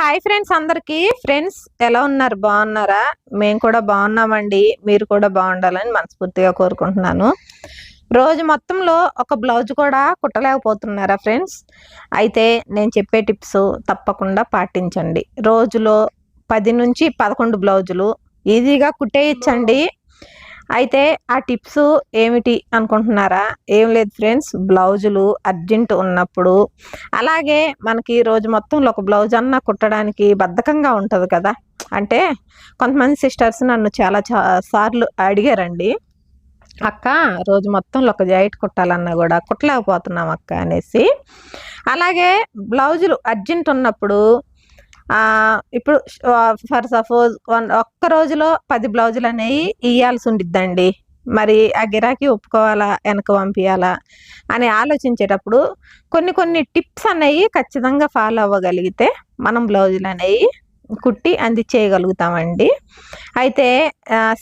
Hi friends అందరికి. Friends ఎలా ఉన్నారు? బాగున్నారా? మేము కూడా బాగున్నామండి. మీరు కూడా బాగుండాలని మనస్ఫూర్తిగా కోరుకుంటున్నాను. రోజు మొత్తంలో ఒక బ్లౌజ్ కూడా కుట్టలేకపోతున్నారా ఫ్రెండ్స్ అయితే నేను చెప్పే టిప్స్ తప్పకుండా పాటించండి. రోజులో పది నుంచి పదకొండు బ్లౌజులు ఈజీగా కుట్టేయచ్చండి. అయితే ఆ టిప్స్ ఏమిటి అనుకుంటున్నారా? ఏం లేదు ఫ్రెండ్స్ బ్లౌజులు అర్జెంట్ ఉన్నప్పుడు. అలాగే మనకి రోజు మొత్తంలో ఒక బ్లౌజ్ అన్న కుట్టడానికి బద్ధకంగా ఉంటుంది కదా? అంటే కొంతమంది సిస్టర్స్ నన్ను చాలా సార్లు అడిగారండి. అక్క రోజు మొత్తంలో ఒక జాయిట్ కుట్టాలన్నా కూడా కుట్టలేకపోతున్నాం అక్క అనేసి. అలాగే బ్లౌజులు అర్జెంట్ ఉన్నప్పుడు ఇప్పుడు ఫర్ సపోజ్ వన్ ఒక్క రోజులో పది బ్లౌజులు అనేవి ఇయ్యాల్సి ఉండిద్దండి. మరి ఆ గిరాకీ ఒప్పుకోవాలా వెనక పంపించాలా అని ఆలోచించేటప్పుడు కొన్ని కొన్ని టిప్స్ అనేవి ఖచ్చితంగా ఫాలో అవ్వగలిగితే మనం బ్లౌజులు అనేవి కుట్టి అందించేయగలుగుతామండి. అయితే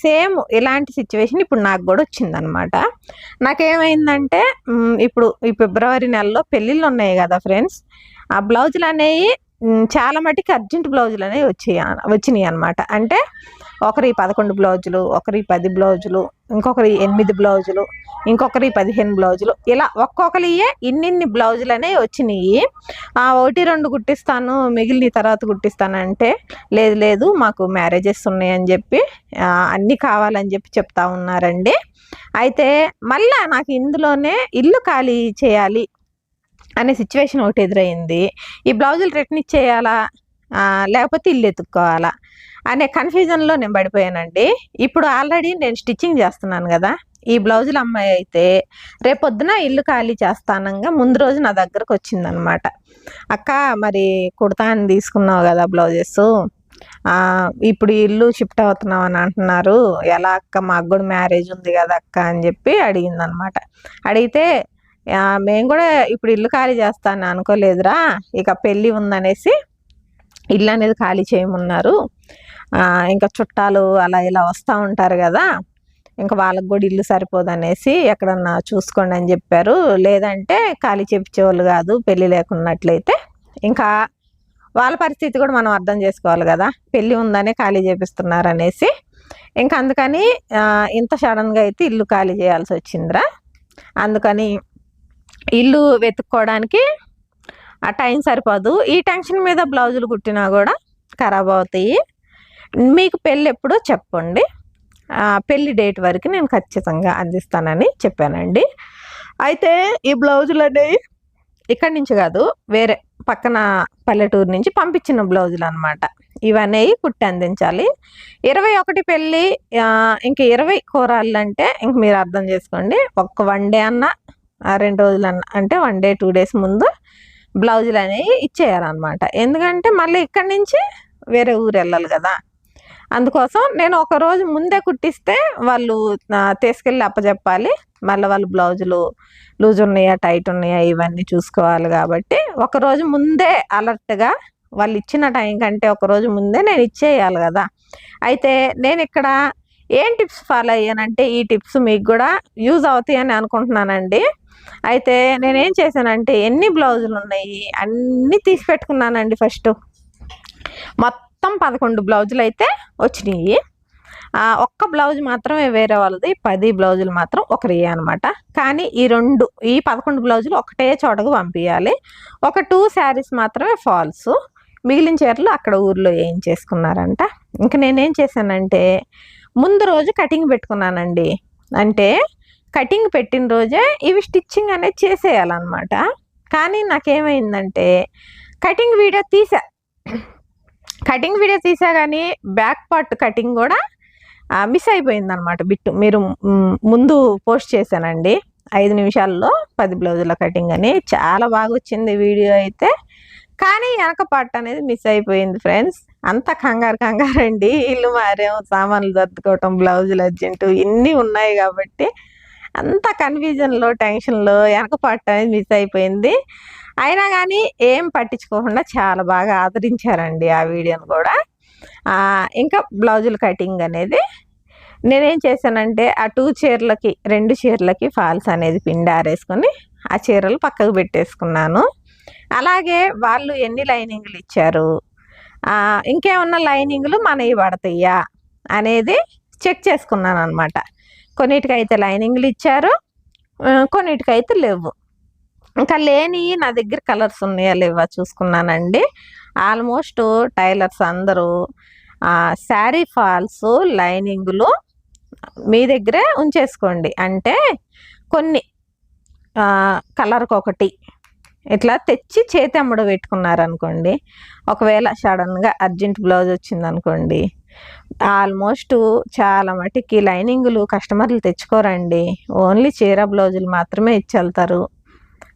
సేమ్ ఇలాంటి సిచ్యువేషన్ ఇప్పుడు నాకు కూడా వచ్చిందనమాట. నాకేమైందంటే ఇప్పుడు ఈ ఫిబ్రవరి నెలలో పెళ్ళిళ్ళు ఉన్నాయి కదా ఫ్రెండ్స్ ఆ బ్లౌజులు అనేవి చాలా మటుకి అర్జెంట్ బ్లౌజులు అనేవి వచ్చాయి వచ్చినాయి అనమాట అంటే ఒకరి పదకొండు బ్లౌజులు ఒకరి పది బ్లౌజులు ఇంకొకరి ఎనిమిది బ్లౌజులు ఇంకొకరి పదిహేను బ్లౌజులు. ఇలా ఒక్కొక్కరియే ఇన్నిన్ని బ్లౌజులు అనేవి వచ్చినాయి. ఆ ఒకటి రెండు కుట్టిస్తాను మిగిలిన తర్వాత కుట్టిస్తానంటే లేదు లేదు మాకు మ్యారేజెస్ ఉన్నాయని చెప్పి అన్నీ కావాలని చెప్పి చెప్తా ఉన్నారండి. అయితే మళ్ళీ నాకు ఇందులోనే ఇల్లు ఖాళీ చేయాలి అనే సిచ్యువేషన్ ఒకటి ఎదురైంది. ఈ బ్లౌజులు రిటర్న్ ఇచ్చేయాలా? లేకపోతే ఇల్లు ఎత్తుక్కోవాలా? అనే కన్ఫ్యూజన్లో నేను పడిపోయానండి. ఇప్పుడు ఆల్రెడీ నేను స్టిచ్చింగ్ చేస్తున్నాను కదా. ఈ బ్లౌజులు అమ్మాయి అయితే రేపొద్దున ఇల్లు ఖాళీ చేస్తానంగా ముందు రోజు నా దగ్గరకు వచ్చిందనమాట. అక్క మరి కుడతా అని తీసుకున్నావు కదా బ్లౌజెస్. ఇప్పుడు ఇల్లు షిఫ్ట్ అవుతున్నాం అని అంటున్నారు. ఎలా అక్క మాకు కూడా మ్యారేజ్ ఉంది కదా అక్క అని చెప్పి అడిగింది అనమాట అడిగితే మేము కూడా ఇప్పుడు ఇల్లు ఖాళీ చేస్తాను అనుకోలేదురా. ఇక పెళ్ళి ఉందనేసి ఇల్లు అనేది ఖాళీ చేయమన్నారు. ఇంకా చుట్టాలు అలా ఇలా వస్తూ ఉంటారు కదా. ఇంకా వాళ్ళకి కూడా ఇల్లు సరిపోదనేసి ఎక్కడన్నా చూసుకోండి అని చెప్పారు. లేదంటే ఖాళీ చేపించేవాళ్ళు కాదు పెళ్ళి లేకున్నట్లయితే. ఇంకా వాళ్ళ పరిస్థితి కూడా మనం అర్థం చేసుకోవాలి కదా. పెళ్ళి ఉందనే ఖాళీ చేపిస్తున్నారు అనేసి ఇంకా అందుకని ఇంత సడన్గా అయితే ఇల్లు ఖాళీ చేయాల్సి వచ్చిందిరా. అందుకని ఇల్లు వెతుక్కోవడానికి ఆ టైం సరిపోదు. ఈ టెన్షన్ మీద బ్లౌజులు కుట్టినా కూడా ఖరాబ్ అవుతాయి. మీకు పెళ్ళి ఎప్పుడో చెప్పండి. పెళ్ళి డేట్ వరకు నేను ఖచ్చితంగా అందిస్తానని చెప్పానండి. అయితే ఈ బ్లౌజులు అనేవి ఇక్కడి నుంచి కాదు వేరే పక్కన పల్లెటూరు నుంచి పంపించిన బ్లౌజులు అనమాట ఇవన్నీ కుట్టి అందించాలి. ఇరవై ఒకటి పెళ్ళి ఇంక ఇరవై కూరాలంటే ఇంక మీరు అర్థం చేసుకోండి. ఒక్క వన్ డే అన్న రెండు రోజులు అంటే వన్ డే టూ డేస్ ముందు బ్లౌజులు అనేవి ఇచ్చేయాలన్నమాట. ఎందుకంటే మళ్ళీ ఇక్కడి నుంచి వేరే ఊరు వెళ్ళాలి కదా. అందుకోసం నేను ఒక రోజు ముందే కుట్టిస్తే వాళ్ళు తీసుకెళ్ళి అప్పచెప్పాలి మళ్ళీ వాళ్ళు బ్లౌజులు లూజ్ ఉన్నాయా టైట్ ఉన్నాయా ఇవన్నీ చూసుకోవాలి కాబట్టి ఒక రోజు ముందే అలర్ట్గా వాళ్ళు ఇచ్చిన టైం కంటే ఒక రోజు ముందే నేను ఇచ్చేయాలి కదా. అయితే నేను ఇక్కడ ఏం టిప్స్ ఫాలో అయ్యానంటే ఈ టిప్స్ మీకు కూడా యూజ్ అవుతాయని అనుకుంటున్నానండి. అయితే నేనేం చేశానంటే ఎన్ని బ్లౌజులు ఉన్నాయి అన్నీ తీసి పెట్టుకున్నానండి ఫస్ట్. మొత్తం పదకొండు బ్లౌజులు అయితే వచ్చినాయి. ఒక్క బ్లౌజ్ మాత్రమే వేరే వాళ్ళది పది బ్లౌజులు మాత్రం ఒకరి అనమాట కానీ ఈ రెండు ఈ పదకొండు బ్లౌజులు ఒకటే చోటకు పంపించాలి ఒక టూ శారీస్ మాత్రమే ఫాల్స్ మిగిలిన చీరలు అక్కడ ఊర్లో ఏం చేసుకున్నారంట. ఇంకా నేనేం చేశానంటే ముందు రోజు కటింగ్ పెట్టుకున్నానండి. అంటే కటింగ్ పెట్టిన రోజే ఇవి స్టిచ్చింగ్ అనేది చేసేయాలన్నమాట. కానీ నాకేమైందంటే కటింగ్ వీడియో తీసా. కటింగ్ వీడియో తీసా కానీ బ్యాక్ పార్ట్ కటింగ్ కూడా మిస్ అయిపోయింది అనమాట బిట్టు. మీరు ముందు పోస్ట్ చేశానండి. ఐదు నిమిషాల్లో పది బ్లౌజుల కటింగ్ అని. చాలా బాగా వచ్చింది వీడియో అయితే. కానీ వెనక పార్ట్ అనేది మిస్ అయిపోయింది ఫ్రెండ్స్. అంత కంగారు కంగారు అండి ఇల్లు మారేం సామాన్లు దద్దుకోవటం బ్లౌజులు అర్జెంటు ఇన్ని ఉన్నాయి కాబట్టి అంత కన్ఫ్యూజన్లో టెన్షన్లో వెనక పార్ట్ అనేది మిస్ అయిపోయింది. అయినా కానీ ఏం పట్టించుకోకుండా చాలా బాగా ఆదరించారండి ఆ వీడియోని కూడా. ఇంకా బ్లౌజుల కటింగ్ అనేది నేనేం చేశానంటే ఆ టూ చీరలకి రెండు చీరలకి ఫాల్స్ అనేది పిండి ఆరేసుకొని ఆ చీరలు పక్కకు పెట్టేసుకున్నాను. అలాగే వాళ్ళు ఎన్ని లైనింగ్లు ఇచ్చారు? ఇంకేమున్న ఇంకేమన్నా లైనింగ్లు మనవి పడతాయా? అనేది చెక్ చేసుకున్నాను అనమాట కొన్నిటికైతే లైనింగ్లు ఇచ్చారు. కొన్నిటికైతే లేవు. ఇంకా లేని నా దగ్గర కలర్స్ ఉన్నాయా లేవా చూసుకున్నానండి. ఆల్మోస్ట్ టైలర్స్ అందరూ శారీ ఫాల్స్ లైనింగులు మీ దగ్గరే ఉంచేసుకోండి. అంటే కొన్ని కలర్కి ఒకటి ఇట్లా తెచ్చి చేతి అమ్మడు పెట్టుకున్నారనుకోండి. ఒకవేళ సడన్గా అర్జెంట్ బ్లౌజ్ వచ్చిందనుకోండి ఆల్మోస్ట్ చాలా మటుకి లైనింగులు కస్టమర్లు తెచ్చుకోరండి. ఓన్లీ చీర బ్లౌజులు మాత్రమే ఇచ్చెళ్తారు.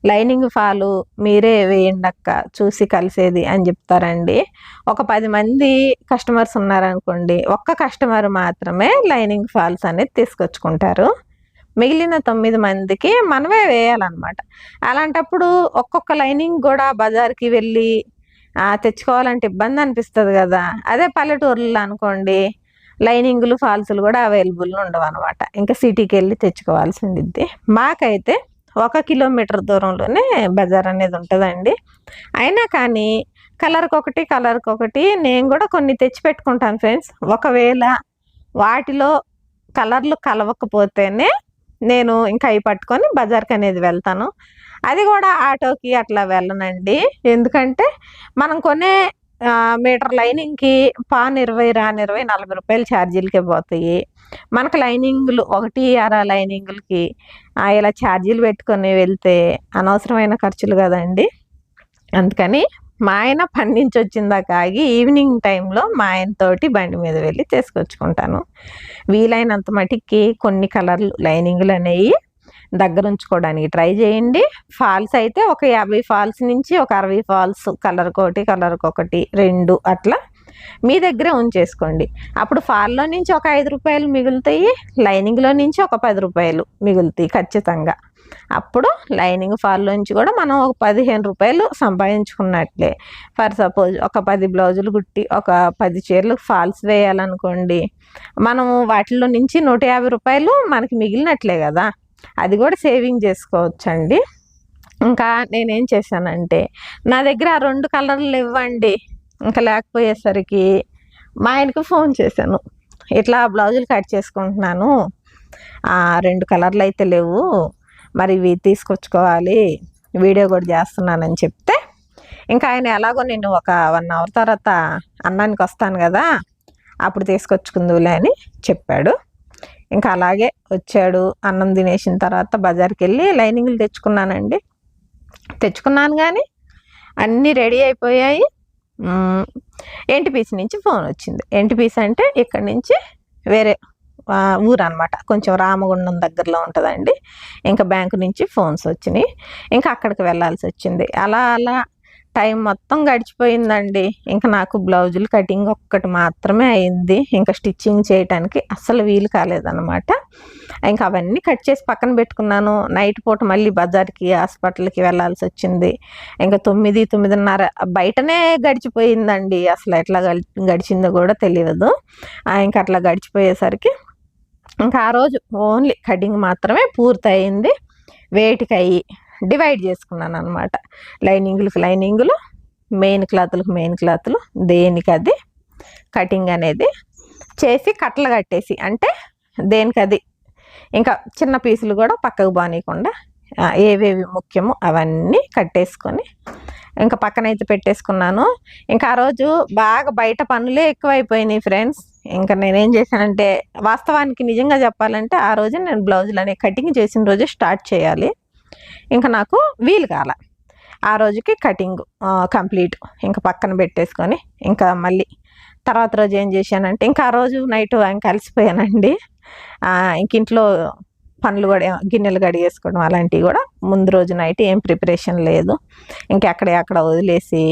లైనింగ్ ఫాలు మీరే వేయండి అక్క చూసి కలిసేది అని చెప్తారండి. ఒక పది మంది కస్టమర్స్ ఉన్నారనుకోండి ఒక్క కస్టమర్ మాత్రమే లైనింగ్ ఫాల్స్ అనేది తీసుకొచ్చుకుంటారు. మిగిలిన తొమ్మిది మందికి మనమే వేయాలన్నమాట. అలాంటప్పుడు ఒక్కొక్క లైనింగ్ కూడా బజార్కి వెళ్ళి తెచ్చుకోవాలంటే ఇబ్బంది అనిపిస్తుంది కదా. అదే పల్లెటూర్లలో అనుకోండి లైనింగ్లు ఫాల్స్లు కూడా అవైలబుల్ ఉండవు అనమాట ఇంకా సిటీకి వెళ్ళి తెచ్చుకోవాల్సింది మాకైతే ఒక కిలోమీటర్ దూరంలోనే బజార్ అనేది ఉంటుందండి. అయినా కానీ కలర్కి ఒకటి కలర్కి ఒకటి నేను కూడా కొన్ని తెచ్చి పెట్టుకుంటాను ఫ్రెండ్స్. ఒకవేళ వాటిలో కలర్లు కలవకపోతేనే నేను ఇంకా అవి పట్టుకొని బజార్కి అనేది వెళ్తాను. అది కూడా ఆటోకి అట్లా వెళ్ళనండి. ఎందుకంటే మనం కొనే మీటర్ లైనింగ్కి పాన్ ఇరవై రాని ఇరవై నలభై రూపాయలు ఛార్జీలకే పోతాయి. మనకు లైనింగ్లు ఒకటి అర లైనింగులకి ఆ, ఇలా ఛార్జీలు పెట్టుకొని వెళ్తే అనవసరమైన ఖర్చులు కదండి. అందుకని మా ఆయన పని నుంచి వచ్చిందాక ఆగి ఈవినింగ్ టైంలో మా ఆయనతోటి బండి మీద వెళ్ళి తీసుకొచ్చుకుంటాను. వీలైనంత మటుకి కొన్ని కలర్లు లైనింగ్లు అనేవి దగ్గర ఉంచుకోవడానికి ట్రై చేయండి. ఫాల్స్ అయితే ఒక యాభై ఫాల్స్ నుంచి ఒక అరవై ఫాల్స్ కలర్కి ఒకటి కలర్కి ఒకటి రెండు అట్లా మీ దగ్గరే ఉంచేసుకోండి. అప్పుడు ఫాల్లో నుంచి ఒక ఐదు రూపాయలు మిగులుతాయి లైనింగ్లో నుంచి ఒక పది రూపాయలు మిగులుతాయి ఖచ్చితంగా. అప్పుడు లైనింగ్ ఫాల్ నుంచి కూడా మనం ఒక పదిహేను రూపాయలు సంపాదించుకున్నట్లే. ఫర్ సపోజ్ ఒక పది బ్లౌజులు కుట్టి ఒక పది చీరలు ఫాల్స్ వేయాలనుకోండి మనం వాటిలో నుంచి నూట యాభై రూపాయలు మనకి మిగిలినట్లే కదా. అది కూడా సేవింగ్ చేసుకోవచ్చండి. ఇంకా నేనేం చేశానంటే నా దగ్గర ఆ రెండు కలర్లు ఇవ్వండి ఇంకా లేకపోయేసరికి మా ఆయనకు ఫోన్ చేశాను. ఇట్లా బ్లౌజులు కట్ చేసుకుంటున్నాను. ఆ, రెండు కలర్లు అయితే లేవు. మరి ఇవి తీసుకొచ్చుకోవాలి. వీడియో కూడా చేస్తున్నానని చెప్తే ఇంకా ఆయన ఎలాగో నేను ఒక వన్ అవర్ తర్వాత అన్నానికి వస్తాను కదా అప్పుడు తీసుకొచ్చుకుందులే అని చెప్పాడు. ఇంకా అలాగే వచ్చాడు అన్నం తినేసిన తర్వాత బజార్కి వెళ్ళి లైనింగ్లు తెచ్చుకున్నానండి. తెచ్చుకున్నాను కానీ అన్నీ రెడీ అయిపోయాయి. ఎన్టీపీసీ నుంచి ఫోన్ వచ్చింది. ఎన్టీపీసీ అంటే ఇక్కడ నుంచి వేరే ఊరు అనమాట కొంచెం రామగుండం దగ్గరలో ఉంటుందండి. ఇంకా బ్యాంకు నుంచి ఫోన్స్ వచ్చినాయి. ఇంకా అక్కడికి వెళ్ళాల్సి వచ్చింది. అలా అలా టైం మొత్తం గడిచిపోయిందండి. ఇంకా నాకు బ్లౌజులు కటింగ్ ఒక్కటి మాత్రమే అయింది. ఇంకా స్టిచ్చింగ్ చేయటానికి అస్సలు వీలు కాలేదన్నమాట. ఇంకా అవన్నీ కట్ చేసి పక్కన పెట్టుకున్నాను. నైట్ పూట మళ్ళీ బజార్కి హాస్పిటల్కి వెళ్ళాల్సి వచ్చింది. ఇంకా తొమ్మిది తొమ్మిదిన్నర బయటనే గడిచిపోయిందండి. అసలు ఎట్లా గడి- గడిచిందో కూడా తెలియదు. ఇంకా అట్లా గడిచిపోయేసరికి ఇంకా ఆ రోజు ఓన్లీ కటింగ్ మాత్రమే పూర్తయింది. వేటికి అయ్యి డివైడ్ చేసుకున్నాను అనమాట లైనింగులకు లైనింగులు మెయిన్ క్లాత్లకు మెయిన్ క్లాత్లు దేనికి అది కటింగ్ అనేది చేసి కట్టలు కట్టేసి అంటే దేనికి అది ఇంకా చిన్న పీసులు కూడా పక్కకు బానీయకుండా ఏవేవి ముఖ్యమో అవన్నీ కట్టేసుకొని ఇంకా పక్కనైతే పెట్టేసుకున్నాను. ఇంకా ఆ రోజు బాగా బయట పనులే ఎక్కువైపోయినాయి ఫ్రెండ్స్ ఇంకా నేనేం చేశానంటే వాస్తవానికి నిజంగా చెప్పాలంటే ఆ రోజు నేను బ్లౌజులు అనే కటింగ్ చేసిన రోజు స్టార్ట్ చేయాలి. ఇంకా నాకు వీలు కాల. ఆ రోజుకి కటింగ్ కంప్లీట్. ఇంకా పక్కన పెట్టేసుకొని ఇంకా మళ్ళీ తర్వాత రోజు ఏం చేశానంటే ఇంకా ఆ రోజు నైట్ ఇంకా కలిసిపోయానండి. ఇంక ఇంట్లో పనులు కూడా గిన్నెలు కడిగేసుకోవడం అలాంటివి కూడా ముందు రోజు నైట్ ఏం ప్రిపరేషన్ లేదు. ఇంకెక్కడే అక్కడ వదిలేసి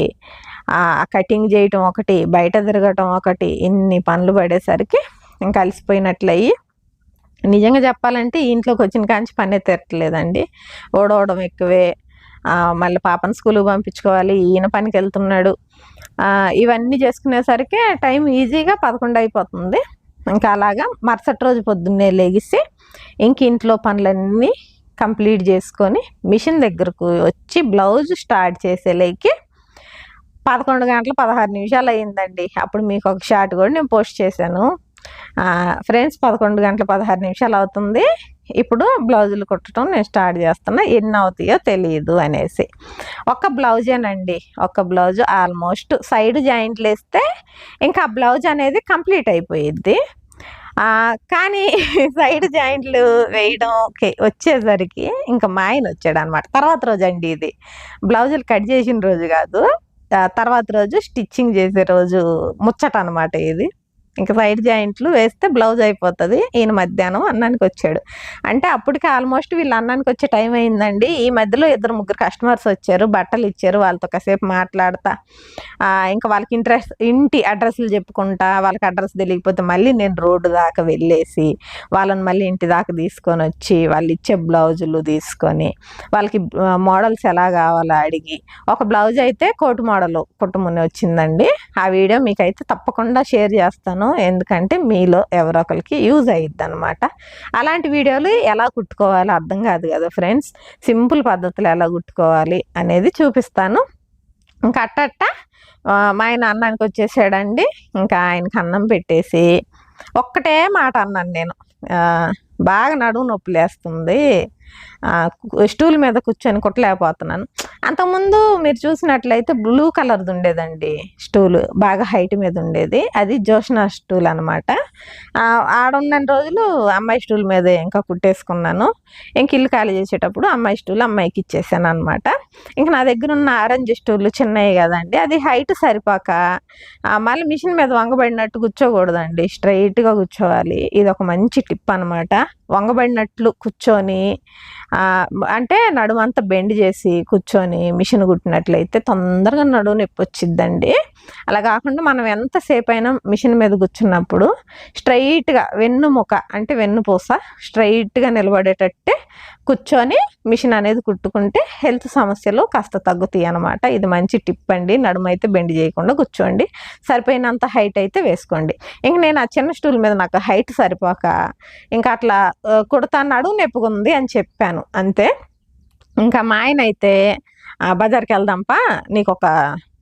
కటింగ్ చేయటం ఒకటి బయట తిరగటం ఒకటి ఇన్ని పనులు పడేసరికి ఇంకా అలసిపోయినట్లయి నిజంగా చెప్పాలంటే ఇంట్లోకి వచ్చిన కాంచి పనే తిరగట్లేదండి ఓడవడం ఎక్కువే. మళ్ళీ పాపను స్కూల్కి పంపించుకోవాలి ఈయన పనికి వెళ్తున్నాడు. ఇవన్నీ చేసుకునేసరికి టైం ఈజీగా పదకొండు అయిపోతుంది. ఇంకా అలాగా మరుసటి రోజు పొద్దున్నే లేగిసి ఇంక ఇంట్లో పనులన్నీ కంప్లీట్ చేసుకొని మిషన్ దగ్గరకు వచ్చి బ్లౌజ్ స్టార్ట్ చేసేలేకి పదకొండు గంటల పదహారు నిమిషాలు అయ్యిందండి. అప్పుడు మీకు ఒక షార్ట్ కూడా నేను పోస్ట్ చేశాను. ఫ్రెండ్స్ పదకొండు గంటల పదహారు నిమిషాలు అవుతుంది. ఇప్పుడు బ్లౌజులు కుట్టడం నేను స్టార్ట్ చేస్తున్నా. ఎన్ని అవుతాయో తెలియదు అనేసి. ఒక బ్లౌజేనండి ఒక బ్లౌజ్ ఆల్మోస్ట్ సైడ్ జాయింట్లు వేస్తే ఇంకా బ్లౌజ్ అనేది కంప్లీట్ అయిపోయిద్ది. కానీ సైడ్ జాయింట్లు వేయడం ఓకే వచ్చేసరికి ఇంకా మా ఆయన వచ్చాడు అనమాట తర్వాత రోజు అండి ఇది. బ్లౌజులు కట్ చేసిన రోజు కాదు. తర్వాత రోజు స్టిచ్చింగ్ చేసే రోజు ముచ్చట అనమాట ఇది. ఇంకా సైడ్ జాయింట్లు వేస్తే బ్లౌజ్ అయిపోతుంది. ఈయన మధ్యాహ్నం అన్నానికి వచ్చాడు అంటే అప్పటికి ఆల్మోస్ట్ వీళ్ళు అన్నానికి వచ్చే టైం అయిందండి. ఈ మధ్యలో ఇద్దరు ముగ్గురు కస్టమర్స్ వచ్చారు బట్టలు ఇచ్చారు వాళ్ళతో కాసేపు మాట్లాడతా. ఇంకా వాళ్ళకి ఇంట్రెస్ట్ ఇంటి అడ్రస్లు చెప్పుకుంటా వాళ్ళకి అడ్రస్ తెలియకపోతే మళ్ళీ నేను రోడ్డు దాకా వెళ్ళేసి వాళ్ళని మళ్ళీ ఇంటి దాకా తీసుకొని వచ్చి వాళ్ళు ఇచ్చే బ్లౌజులు తీసుకొని వాళ్ళకి మోడల్స్ ఎలా కావాలో అడిగి. ఒక బ్లౌజ్ అయితే కోటు మోడల్ కుటుంబం వచ్చిందండి ఆ వీడియో మీకైతే తప్పకుండా షేర్ చేస్తాను. ఎందుకంటే మీలో ఎవరొకరికి యూజ్ అయ్యిద్ది అనమాట అలాంటి వీడియోలు ఎలా కుట్టుకోవాలో అర్థం కాదు కదా ఫ్రెండ్స్. సింపుల్ పద్ధతులు ఎలా కుట్టుకోవాలి అనేది చూపిస్తాను. ఇంకా అట్టట్ట మా ఆయన అన్నానికి వచ్చేసాడండి. ఇంకా ఆయనకి అన్నం పెట్టేసి ఒక్కటే మాట అన్నాను నేను. బాగా నడువు నొప్పి లేస్తుంది స్టూల్ మీద కూర్చొని కుట్టలేకపోతున్నాను. అంతకుముందు మీరు చూసినట్లయితే బ్లూ కలర్ది ఉండేదండి స్టూల్ బాగా హైట్ మీద ఉండేది. అది జోష్నా స్టూల్ అనమాట ఆడున్న రోజులు అమ్మాయి స్టూల్ మీదే ఇంకా కుట్టేసుకున్నాను. ఇంక ఇల్లు ఖాళీ చేసేటప్పుడు అమ్మాయి స్టూల్ అమ్మాయికి ఇచ్చేసాను అనమాట ఇంకా నా దగ్గర ఉన్న ఆరెంజ్ స్టూల్ చిన్నవి కదండి అది హైట్ సరిపోక మళ్ళీ మిషన్ మీద వంగబడినట్టు కూర్చోకూడదండి. స్ట్రైట్గా కూర్చోవాలి. ఇది ఒక మంచి టిప్ అనమాట వంగబడినట్లు కూర్చొని అంటే నడుమంతా బెండ్ చేసి కూర్చొని మిషన్ కుట్టినట్లయితే తొందరగా నడుము నొప్పి వచ్చిద్దండి. అలా కాకుండా మనం ఎంతసేపు అయినా మిషన్ మీద కూర్చున్నప్పుడు స్ట్రైట్గా వెన్నుముక అంటే వెన్నుపూస స్ట్రైట్గా నిలబడేటట్టే కూర్చొని మిషన్ అనేది కుట్టుకుంటే హెల్త్ సమస్యలు కాస్త తగ్గుతాయి అనమాట ఇది మంచి టిప్ అండి. నడుము అయితే బెండ్ చేయకుండా కూర్చోండి. సరిపోయినంత హైట్ అయితే వేసుకోండి. ఇంక నేను ఆ చిన్న స్టూల్ మీద నాకు హైట్ సరిపోక ఇంకా అట్లా కుడతా నడువు నెప్పుకుంది అని చెప్పాను. అంతే. ఇంకా మా ఆయన అయితే బజార్కి వెళ్దాంపా నీకు ఒక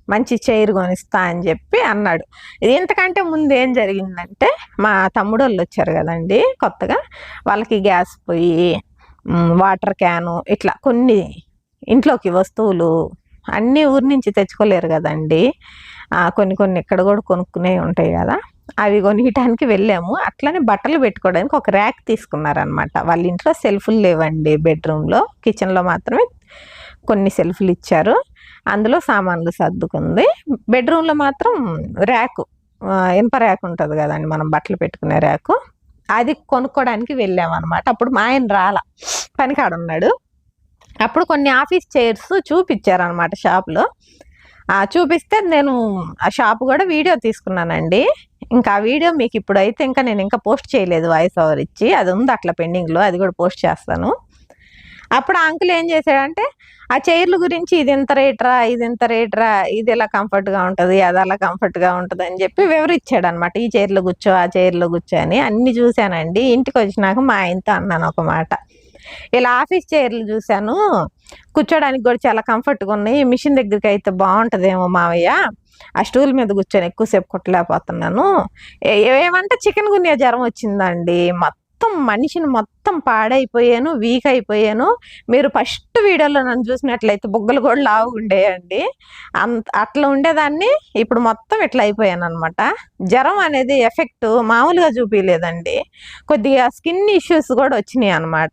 మంచి చైర్ కొనిస్తా అని చెప్పి అన్నాడు. ఇది ఇంతకంటే ముందు ఏం జరిగిందంటే మా తమ్ముడు వాళ్ళు వచ్చారు కదండి కొత్తగా. వాళ్ళకి గ్యాస్ పొయ్యి వాటర్ క్యాను ఇట్లా కొన్ని ఇంట్లోకి వస్తువులు అన్నీ ఊరి నుంచి తెచ్చుకోలేరు కదండి. కొన్ని కొన్ని ఇక్కడ కూడా కొనుక్కునే ఉంటాయి కదా. అవి కొనియటానికి వెళ్ళాము. అట్లనే బట్టలు పెట్టుకోవడానికి ఒక ర్యాక్ తీసుకున్నారనమాట వాళ్ళ ఇంట్లో సెల్ఫ్లు లేవండి బెడ్రూమ్లో. కిచెన్లో మాత్రమే కొన్ని సెల్ఫ్లు ఇచ్చారు. అందులో సామాన్లు సర్దుకుంది. బెడ్రూమ్లో మాత్రం ర్యాకు ఇనుప ర్యాక్ ఉంటుంది కదండి మనం బట్టలు పెట్టుకునే ర్యాకు. అది కొనుక్కోవడానికి వెళ్ళామన్నమాట. అప్పుడు మా ఆయన రాల పనికాడ ఉన్నాడు అప్పుడు కొన్ని ఆఫీస్ చైర్స్ చూపించారనమాట షాప్లో. చూపిస్తే నేను ఆ షాప్ కూడా వీడియో తీసుకున్నానండి. ఇంకా ఆ వీడియో మీకు ఇప్పుడైతే ఇంకా నేను ఇంకా పోస్ట్ చేయలేదు వాయిస్ ఓవర్ ఇచ్చి. అది ఉంది అట్లా పెండింగ్లో అది కూడా పోస్ట్ చేస్తాను. అప్పుడు ఆ అంకుల్ ఏం చేశాడంటే ఆ చైర్ల గురించి ఇది ఇంత రేట్రా ఇది ఇంత రేట్రా ఇది ఇలా కంఫర్ట్గా ఉంటుంది అది అలా కంఫర్ట్గా ఉంటుంది అని చెప్పి వివరించాడు అనమాట ఈ చైర్లో కూర్చో ఆ చైర్లో కూర్చో అని. అన్ని చూశానండి. ఇంటికి వచ్చినాక మా ఆయనతో అన్నాను ఒక మాట. ఇలా ఆఫీస్ చైర్లు చూశాను. కూర్చోడానికి కూడా చాలా కంఫర్ట్గా ఉన్నాయి. మిషన్ దగ్గరికి అయితే బాగుంటుందేమో మావయ్య. ఆ స్టూల్ మీద కూర్చొని ఎక్కువసేపు కుట్టలేకపోతున్నాను. ఏ- ఏమంటే చికెన్ గున్యా జ్వరం వచ్చిందండి. మొత్తం మనిషిని మొత్తం పాడైపోయాను వీక్ అయిపోయాను మీరు ఫస్ట్ వీడియోలో నన్ను చూసినట్లయితే బుగ్గలు కూడా లావు ఉండేయండి. అంత అట్లా ఉండేదాన్ని ఇప్పుడు మొత్తం ఇట్లా అయిపోయాను అనమాట జ్వరం అనేది ఎఫెక్ట్ మామూలుగా చూపించలేదండి కొద్దిగా స్కిన్ ఇష్యూస్ కూడా వచ్చినాయి అనమాట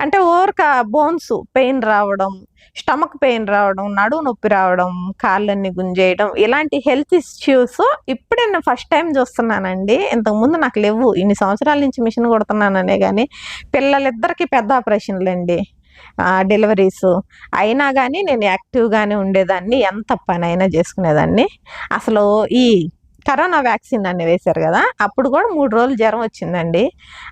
అంటే ఓరక బోన్స్ పెయిన్ రావడం స్టమక్ పెయిన్ రావడం నడువు నొప్పి రావడం కాళ్ళన్ని గుంజేయడం ఇలాంటి హెల్త్ ఇష్యూస్ ఇప్పుడే నేను ఫస్ట్ టైం చూస్తున్నానండి. ఇంతకుముందు నాకు లేవు. ఇన్ని సంవత్సరాల నుంచి మిషన్ కొడుతున్నాననే కానీ పిల్లలిద్దరికి పెద్ద ఆపరేషన్లు అండి డెలివరీస్. అయినా కానీ నేను యాక్టివ్గానే ఉండేదాన్ని. ఎంత పనైనా చేసుకునేదాన్ని. అసలు ఈ కరోనా వ్యాక్సిన్ అన్ని వేశారు కదా అప్పుడు కూడా మూడు రోజులు జ్వరం వచ్చిందండి.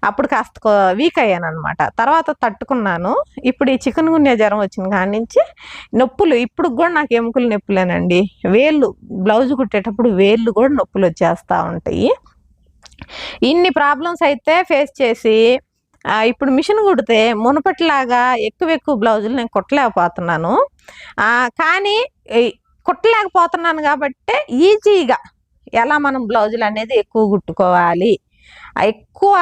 అప్పుడు కాస్త వీక్ అయ్యాను అనమాట తర్వాత తట్టుకున్నాను. ఇప్పుడు ఈ చికెన్ గున్య జ్వరం వచ్చిన కాడి నుంచి నొప్పులు ఇప్పుడు కూడా నాకు ఎముకలు నొప్పులేనండి. వేళ్ళు బ్లౌజ్ కుట్టేటప్పుడు వేళ్ళు కూడా నొప్పులు వచ్చేస్తూ ఉంటాయి. ఇన్ని ప్రాబ్లమ్స్ అయితే ఫేస్ చేసి ఇప్పుడు మిషన్ కుడితే మునపటిలాగా ఎక్కువ ఎక్కువ బ్లౌజులు నేను కుట్టలేకపోతున్నాను. కానీ కుట్టలేకపోతున్నాను కాబట్టి ఈజీగా ఎలా మనం బ్లౌజులు అనేది ఎక్కువ కుట్టుకోవాలి? ఎక్కువ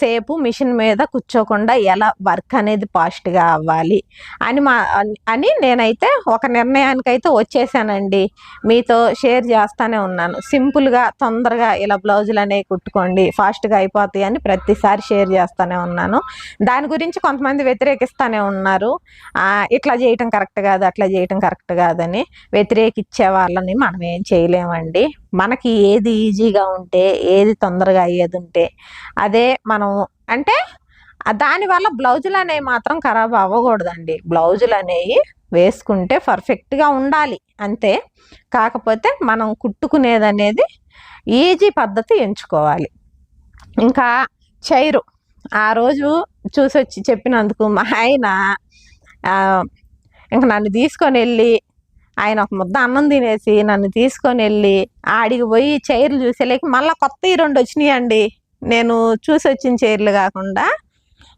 సేపు మిషన్ మీద కూర్చోకుండా ఎలా వర్క్ అనేది ఫాస్ట్గా అవ్వాలి అని మా అని నేనైతే ఒక నిర్ణయానికైతే వచ్చేసానండి. మీతో షేర్ చేస్తానే ఉన్నాను. సింపుల్గా తొందరగా ఇలా బ్లౌజులు అనేవి కుట్టుకోండి ఫాస్ట్గా అయిపోతాయి అని ప్రతిసారి షేర్ చేస్తానే ఉన్నాను. దాని గురించి కొంతమంది వ్యతిరేకిస్తానే ఉన్నారు. ఇట్లా చేయటం కరెక్ట్ కాదు అట్లా చేయటం కరెక్ట్ కాదని వ్యతిరేకించే వాళ్ళని మనం ఏం చేయలేమండి. మనకి ఏది ఈజీగా ఉంటే ఏది తొందరగా అయ్యేది ఉంటే అదే మనం అంటే దానివల్ల బ్లౌజులు అనేవి మాత్రం ఖరాబ్ అవ్వకూడదండి. బ్లౌజులు అనేవి వేసుకుంటే పర్ఫెక్ట్గా ఉండాలి అంతే. కాకపోతే మనం కుట్టుకునేది అనేది ఈజీ పద్ధతి ఎంచుకోవాలి. ఇంకా చైరు ఆ రోజు చూసి వచ్చి చెప్పినందుకు మా ఆయన ఇంక నన్ను తీసుకొని వెళ్ళి ఆయన ఒక ముద్ద అన్నం తినేసి నన్ను తీసుకొని వెళ్ళి ఆడికి పోయి చైర్లు చూసేలేక మళ్ళీ కొత్త రెండు వచ్చినాయండి. నేను చూసి వచ్చిన చైర్లు కాకుండా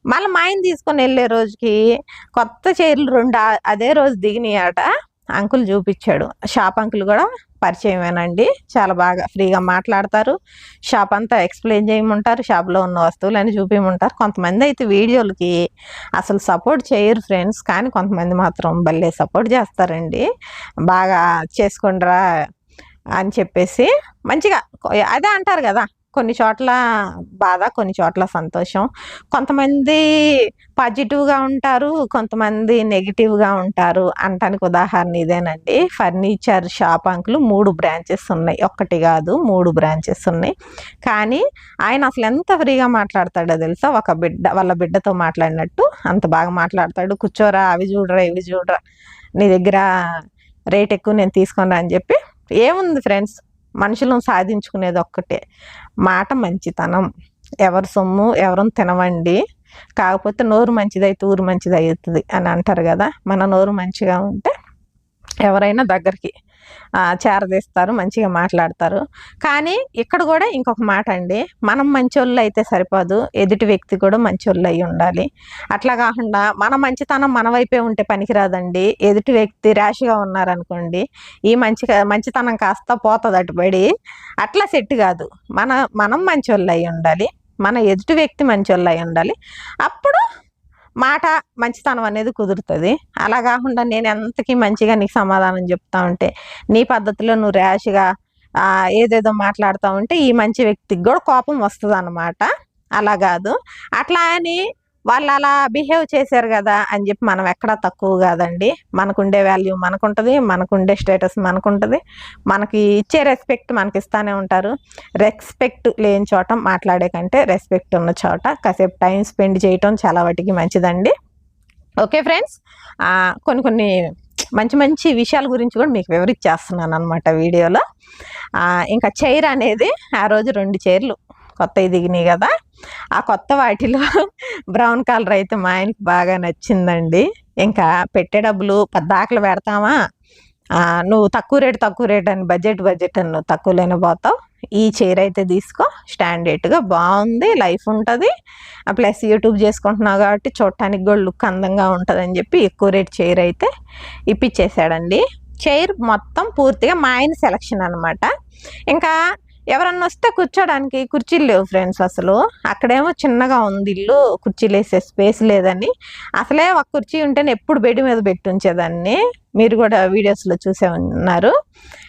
మళ్ళీ మా ఆయన తీసుకొని వెళ్ళే రోజుకి కొత్త చైర్లు రెండు అదే రోజు దిగినాయట. అంకుల్ చూపించాడు. షాప్ అంకుల్ కూడా పరిచయమేనండి. చాలా బాగా ఫ్రీగా మాట్లాడతారు. షాప్ అంతా ఎక్స్ప్లెయిన్ చేయమంటారు. షాప్లో ఉన్న వస్తువులని చూపించమంటారు కొంతమంది అయితే వీడియోలకి అసలు సపోర్ట్ చేయరు ఫ్రెండ్స్ కానీ కొంతమంది మాత్రం భలే సపోర్ట్ చేస్తారండి. బాగా చేసుకుండ్రా అని చెప్పేసి మంచిగా అదే అంటారు కదా కొన్ని చోట్ల బాధ కొన్ని చోట్ల సంతోషం. కొంతమంది పాజిటివ్గా ఉంటారు కొంతమంది నెగిటివ్గా ఉంటారు అంటానికి ఉదాహరణ ఇదేనండి. ఫర్నిచర్ షాప్ అంకులు మూడు బ్రాంచెస్ ఉన్నాయి. ఒక్కటి కాదు మూడు బ్రాంచెస్ ఉన్నాయి. కానీ ఆయన అసలు ఎంత ఫ్రీగా మాట్లాడతాడో తెలుసా? ఒక బిడ్డ వాళ్ళ బిడ్డతో మాట్లాడినట్టు అంత బాగా మాట్లాడతాడు. కూర్చోరా అవి చూడరా ఇవి చూడరా నీ దగ్గర రేట్ ఎక్కువ నేను తీసుకున్నా అని చెప్పి ఏముంది ఫ్రెండ్స్? మనుషులను సాధించుకునేది ఒక్కటే. మాట మంచితనం. ఎవరి సొమ్ము ఎవరు తినవండి. కాకపోతే నోరు మంచిదైతే ఊరు మంచిది అవుతుంది అని అంటారు కదా. మన నోరు మంచిగా ఉంటే ఎవరైనా దగ్గరికి చేరదీస్తారు మంచిగా మాట్లాడతారు. కానీ ఇక్కడ కూడా ఇంకొక మాట అండి మనం మంచోళ్ళు అయితే సరిపోదు ఎదుటి వ్యక్తి కూడా మంచోళ్ళు అయి ఉండాలి. అట్లా కాకుండా మన మంచితనం మన వైపే ఉంటే పనికిరాదండి. ఎదుటి వ్యక్తి ర్యాష్గా ఉన్నారనుకోండి ఈ మంచి మంచితనం కాస్త పోతుంది అటుబడి అట్లా సెట్ కాదు. మన మనం మంచోళ్ళు అయి ఉండాలి మన ఎదుటి వ్యక్తి మంచోళ్ళు అయి ఉండాలి. అప్పుడు మాట మంచితనం అనేది కుదురుతుంది. అలా కాకుండా నేను ఎంతకీ మంచిగా నీకు సమాధానం చెప్తా ఉంటే నీ పద్ధతిలో నువ్వు ర్యాష్గా ఏదేదో మాట్లాడుతూ ఉంటే ఈ మంచి వ్యక్తికి కూడా కోపం వస్తుంది అన్నమాట అలా కాదు. అట్లా అని వాళ్ళు అలా బిహేవ్ చేశారు కదా అని చెప్పి మనం ఎక్కడా తక్కువ కాదండి. మనకుండే వాల్యూ మనకుంటుంది మనకుండే స్టేటస్ మనకుంటుంది. మనకి ఇచ్చే రెస్పెక్ట్ మనకి ఇస్తానే ఉంటారు. రెస్పెక్ట్ లేని చోట మాట్లాడే కంటే రెస్పెక్ట్ ఉన్న చోట కాసేపు టైం స్పెండ్ చేయటం చాలా వాటికి మంచిదండి. ఓకే ఫ్రెండ్స్ కొన్ని కొన్ని మంచి మంచి విషయాల గురించి కూడా మీకు వివరించేస్తున్నాను అనమాట వీడియోలో ఇంకా చైర్ అనేది ఆ రోజు రెండు చైర్లు కొత్తవి దిగినాయి కదా. ఆ కొత్త వాటిలో బ్రౌన్ కలర్ అయితే మా ఆయనకి బాగా నచ్చిందండి. ఇంకా పెట్టే డబ్బులు పద్దాకలు పెడతామా? నువ్వు తక్కువ రేటు తక్కువ రేట్ అని బడ్జెట్ బడ్జెట్ అని నువ్వు తక్కువలోనే పోతావు. ఈ చైర్ అయితే తీసుకో. స్టాండర్డ్గా బాగుంది లైఫ్ ఉంటుంది. ప్లస్ యూట్యూబ్ చేసుకుంటున్నావు కాబట్టి చూడటానికి కూడా లుక్ అందంగా ఉంటుంది అని చెప్పి ఎక్కువ రేట్ చైర్ అయితే ఇప్పించేసాడండి చైర్ మొత్తం పూర్తిగా మా ఆయన సెలక్షన్ అనమాట ఇంకా ఎవరన్నా వస్తే కూర్చోడానికి కుర్చీలు లేవు ఫ్రెండ్స్ అసలు. అక్కడేమో చిన్నగా ఉంది ఇల్లు కుర్చీలు వేసే స్పేస్ లేదని. అసలే ఒక కుర్చీ ఉంటేనే ఎప్పుడు బెడ్ మీద పెట్టి ఉంచేదాన్ని. మీరు కూడా వీడియోస్లో చూసే ఉన్నారు.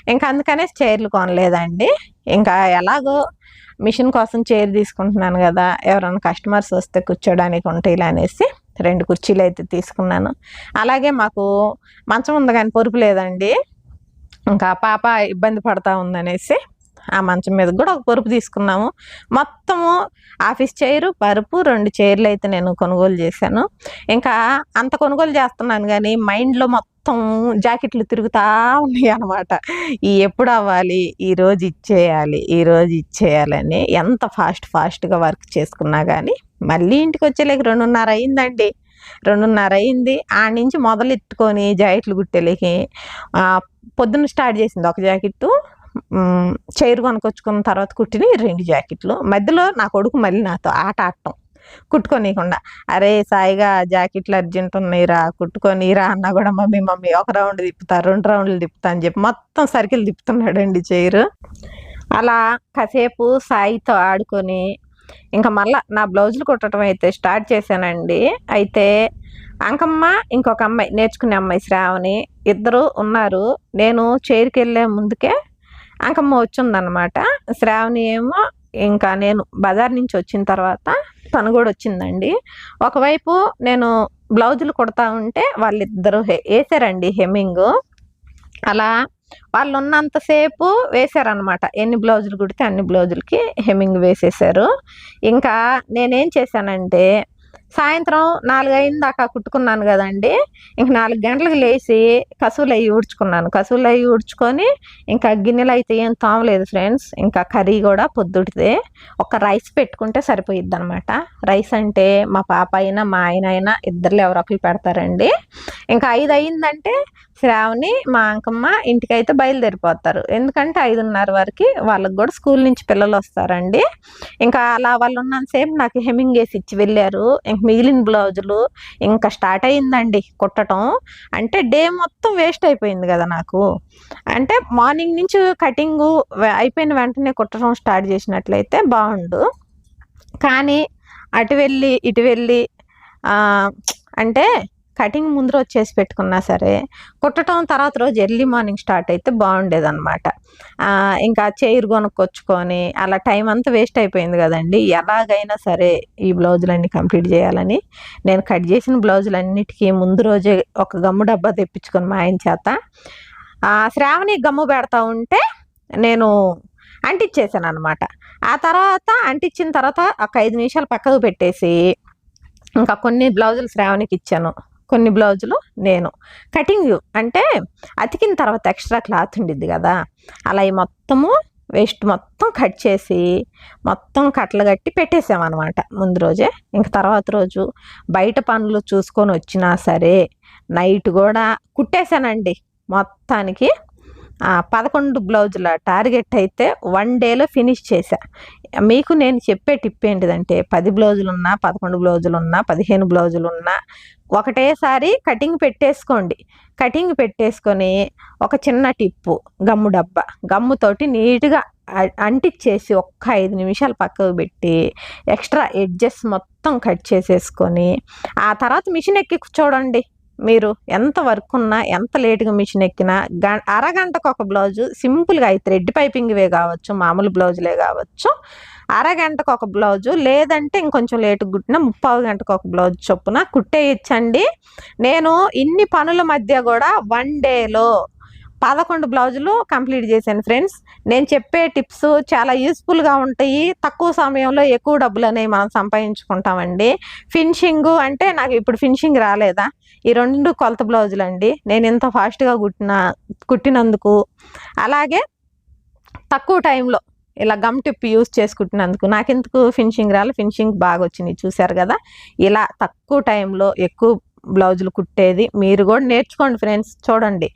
ఇంకా అందుకనే చైర్లు కొనలేదండి. ఇంకా ఎలాగో మిషన్ కోసం చైర్ తీసుకుంటున్నాను కదా ఎవరైనా కస్టమర్స్ వస్తే కూర్చోడానికి ఉంటాయి అనేసి రెండు కుర్చీలు అయితే తీసుకున్నాను. అలాగే మాకు మంచం ఉంది కానీ పొరుపు లేదండి. ఇంకా పాప ఇబ్బంది పడతా ఉందనేసి ఆ మంచం మీద కూడా ఒక పరుపు తీసుకున్నాము. మొత్తము ఆఫీస్ చైరు పరుపు రెండు చైర్లు అయితే నేను కొనుగోలు చేశాను. ఇంకా అంత కొనుగోలు చేస్తున్నాను కానీ మైండ్లో మొత్తం జాకెట్లు తిరుగుతూ ఉన్నాయి అనమాట ఈ ఎప్పుడు అవ్వాలి ఈరోజు ఇచ్చేయాలి ఈరోజు ఇచ్చేయాలని ఎంత ఫాస్ట్ ఫాస్ట్గా వర్క్ చేసుకున్నా కానీ మళ్ళీ ఇంటికి వచ్చేలేక రెండున్నర అయిందండి. రెండున్నర అయింది. ఆ నుంచి మొదలెట్టుకొని జాకెట్లు కుట్టేలేకి పొద్దున్న స్టార్ట్ చేసింది ఒక జాకెట్టు చైర్ కొనుకొచ్చుకున్న తర్వాత కుట్టిన రెండు జాకెట్లు. మధ్యలో నా కొడుకు మళ్ళీ నాతో ఆట ఆడటం. కుట్టుకోనీయకుండా అరే సాయిగా జాకెట్లు అర్జెంట్ ఉన్నాయిరా కుట్టుకొనిరా అన్నా కూడా మమ్మీ మమ్మీ ఒక రౌండ్ తిప్పుతా రెండు రౌండ్లు తిప్పుతా అని చెప్పి మొత్తం సర్కిల్ తిప్పుతున్నాడండి చైరు. అలా కాసేపు సాయితో ఆడుకొని ఇంకా మళ్ళా నా బ్లౌజులు కుట్టడం అయితే స్టార్ట్ చేశానండి. అయితే అంకమ్మ ఇంకొక అమ్మాయి నేర్చుకునే అమ్మాయి శ్రావణి ఇద్దరు ఉన్నారు. నేను చైర్కి వెళ్ళే ముందుకే అంకమ్మ వచ్చిందనమాట శ్రావణి ఏమో ఇంకా నేను బజార్ నుంచి వచ్చిన తర్వాత తను కూడా వచ్చిందండి. ఒకవైపు నేను బ్లౌజులు కుడతా ఉంటే వాళ్ళిద్దరు హె- వేసారండి హెమ్మింగ్. అలా వాళ్ళు ఉన్నంతసేపు వేశారనమాట ఎన్ని బ్లౌజులు కుడితే అన్ని బ్లౌజులకి హెమ్మింగ్ వేసేసారు. ఇంకా నేనేం చేశానంటే సాయంత్రం నాలుగైదు దాకా కుట్టుకున్నాను కదండి. ఇంక నాలుగు గంటలకు లేచి కసువులు అవి ఊడ్చుకున్నాను. కసువులు అవి ఊడ్చుకొని ఇంకా గిన్నెలు అయితే ఏం తోమలేదు ఫ్రెండ్స్. ఇంకా కర్రీ కూడా పొద్దుటిదే. ఒక రైస్ పెట్టుకుంటే సరిపోయిద్ది అనమాట రైస్ అంటే మా పాప అయినా మా ఆయన అయినా ఇద్దరు ఎవరో ఒకరు పెడతారండి. ఇంకా ఐదు అయిందంటే శ్రావణి మా అంకమ్మ ఇంటికైతే బయలుదేరిపోతారు. ఎందుకంటే ఐదున్నర వరకు వాళ్ళకి కూడా స్కూల్ నుంచి పిల్లలు వస్తారండి. ఇంకా అలా వాళ్ళు ఉన్నంతసేపు నాకు హెమ్మింగ్ వేసి ఇచ్చి వెళ్ళారు. ఇంక మిగిలిన బ్లౌజులు ఇంకా స్టార్ట్ అయిందండి కుట్టడం అంటే డే మొత్తం వేస్ట్ అయిపోయింది కదా నాకు. అంటే మార్నింగ్ నుంచి కటింగ్ అయిపోయిన వెంటనే కుట్టడం స్టార్ట్ చేసినట్లయితే బాగుండు. కానీ అటు వెళ్ళి ఇటు వెళ్ళి అంటే కటింగ్ ముందు రోజు చేసి పెట్టుకున్నా సరే కుట్టడం తర్వాత రోజు ఎర్లీ మార్నింగ్ స్టార్ట్ అయితే బాగుండేది అనమాట ఇంకా చైర్ కొనుక్కొచ్చుకొని అలా టైం అంతా వేస్ట్ అయిపోయింది కదండి. ఎలాగైనా సరే ఈ బ్లౌజులన్నీ కంప్లీట్ చేయాలని నేను కట్ చేసిన బ్లౌజులన్నిటికీ ముందు రోజే ఒక గమ్ము డబ్బా తెప్పించుకొని మా ఆయన చేత శ్రావణి గమ్ము పెడతా ఉంటే నేను అంటించేసాను అనమాట ఆ తర్వాత అంటించిన తర్వాత ఒక ఐదు నిమిషాలు పక్కకు పెట్టేసి ఇంకా కొన్ని బ్లౌజులు శ్రావణికి ఇచ్చాను. కొన్ని బ్లౌజులు నేను. కటింగ్ అంటే అతికిన తర్వాత ఎక్స్ట్రా క్లాత్ ఉండిద్ది కదా. అలా ఈ మొత్తము వేస్ట్ మొత్తం కట్ చేసి మొత్తం కట్టలు కట్టి పెట్టేసామన్నమాట ముందు రోజే. ఇంక తర్వాత రోజు బయట పనులు చూసుకొని వచ్చినా సరే నైట్ కూడా కుట్టేశానండి మొత్తానికి. పదకొండు బ్లౌజుల టార్గెట్ అయితే వన్ డేలో ఫినిష్ చేశా. మీకు నేను చెప్పే టిప్ ఏంటిదంటే పది బ్లౌజులు ఉన్నా పదకొండు బ్లౌజులు ఉన్నా పదిహేను బ్లౌజులు ఉన్నా ఒకటేసారి కటింగ్ పెట్టేసుకోండి. కటింగ్ పెట్టేసుకొని ఒక చిన్న టిప్పు గమ్ము డబ్బా. గమ్ముతోటి నీట్గా అంటిచ్చేసి అంటించేసి ఒక్క ఐదు నిమిషాలు పక్కకు పెట్టి ఎక్స్ట్రా ఎడ్జెస్ మొత్తం కట్ చేసేసుకొని ఆ తర్వాత మిషన్ ఎక్కి చూడండి. మీరు ఎంత వర్క్ ఉన్నా ఎంత లేటుగా మిషన్ ఎక్కినా గ అరగంటకు ఒక బ్లౌజు సింపుల్గా అయితే థ్రెడ్ పైపింగ్వే కావచ్చు మామూలు బ్లౌజులే కావచ్చు. అరగంటకు ఒక బ్లౌజు లేదంటే ఇంకొంచెం లేటు కుట్టిన ముప్పావు గంటకు ఒక బ్లౌజ్ చొప్పున కుట్టేయచ్చండి. నేను ఇన్ని పనుల మధ్య కూడా వన్ డేలో పదకొండు బ్లౌజులు కంప్లీట్ చేశాను ఫ్రెండ్స్. నేను చెప్పే టిప్స్ చాలా యూస్ఫుల్గా ఉంటాయి. తక్కువ సమయంలో ఎక్కువ డబ్బులు అనేవి మనం సంపాదించుకుంటామండి. ఫినిషింగ్ అంటే నాకు ఇప్పుడు ఫినిషింగ్ రాలేదా? ఈ రెండు కొలత బ్లౌజులు అండి. నేను ఎంత ఫాస్ట్గా కుట్టిన కుట్టినందుకు. అలాగే తక్కువ టైంలో ఇలా గమ్ టిప్ యూస్ చేసుకుంటున్నందుకు నాకెందుకు ఫినిషింగ్ రాలి? ఫినిషింగ్ బాగా వచ్చింది. చూశారు కదా? ఇలా తక్కువ టైంలో ఎక్కువ బ్లౌజులు కుట్టేది. మీరు కూడా నేర్చుకోండి ఫ్రెండ్స్ చూడండి.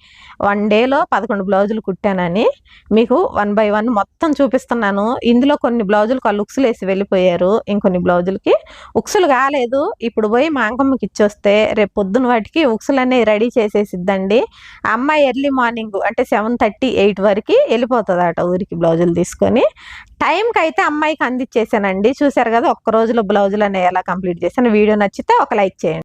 వన్ డేలో పదకొండు బ్లౌజులు కుట్టానని మీకు వన్ బై వన్ మొత్తం చూపిస్తున్నాను. ఇందులో కొన్ని బ్లౌజులు వాళ్ళు ఉక్సులు వేసి వెళ్ళిపోయారు. ఇంకొన్ని బ్లౌజులకి ఉక్సులు కాలేదు. ఇప్పుడు పోయి మా అంకమ్మకి ఇచ్చొస్తే రేపు పొద్దున వాటికి ఉక్సులు అనేవి రెడీ చేసేసిద్దండి. అమ్మాయి ఎర్లీ మార్నింగ్ అంటే సెవెన్ థర్టీ ఎయిట్ వరకు వెళ్ళిపోతుంది అట ఊరికి బ్లౌజులు తీసుకొని. టైంకి అయితే అమ్మాయికి అందించేసానండి చూశారు కదా ఒక్క రోజులో బ్లౌజులు అనేవి ఎలా కంప్లీట్ చేశాను. వీడియో నచ్చితే ఒక లైక్ చేయండి.